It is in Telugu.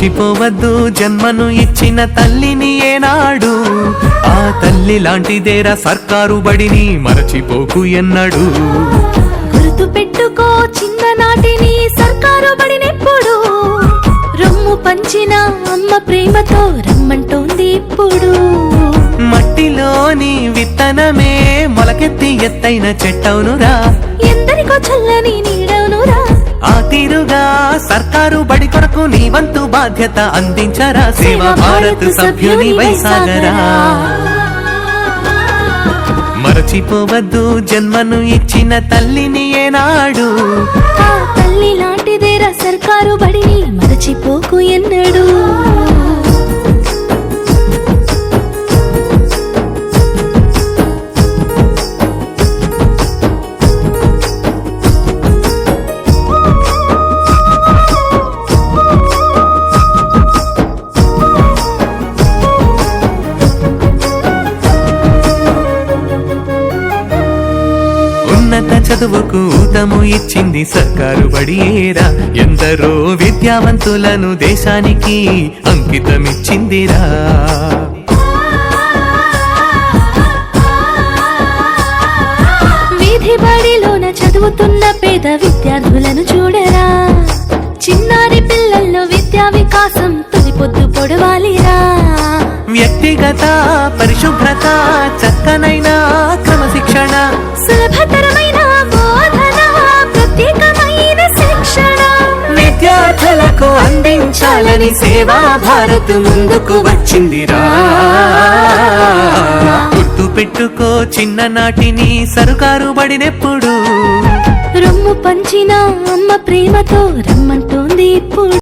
మరచిపోవద్దు జన్మను ఇచ్చిన తల్లిని ఏనాడు. ఆ తల్లి లాంటిదేరా సర్కారు బడిని మరచిపోకు ఎన్నడు. గుర్తు పెట్టుకో చిన్ననాటిని సర్కారు బడినెప్పుడు. రొమ్ము పంచిన అమ్మ ప్రేమతో రమ్మంటోంది ఇప్పుడు. మట్టిలోని విత్తనమే మొలకెత్తి ఎత్తైన చెట్టవునురా. ఎందరికో చల్లని నీడవునురా. సర్కారు బడి కొరకు నీ వంతు బాధ్యత అందించరా. సేవా భారత్ సభ్యుని వైసాగరా. మరచిపోవద్దు జన్మను ఇచ్చిన తల్లిని ఏనాడు. తల్లి లాంటిదేరా సర్కారు బడిని మరచిపోకు ఎన్నడు. ఉన్నత చదువుకు ఊతము ఇచ్చింది సర్కారు బడియేరా. ఎందరో విద్యావంతులను దేశానికి అంకితమిచ్చిందిరా. వీధి బడిలోన చదువుతున్న పేద విద్యార్థులను చూడరా. చిన్నారి పిల్లల్లో విద్యా వికాసం తొలి పొద్దు పొడవాలిరా. వ్యక్తిగత పరిశుభ్రత చక్కనైన విద్యార్థులకు అందించాలని సేవా భారత్ ముందుకు వచ్చిందిరా. గుర్తు పెట్టుకో చిన్ననాటిని సరుకారు బడినెప్పుడు. రొమ్ము పంచిన అమ్మ ప్రేమతో రమ్మంటోంది ఇప్పుడు.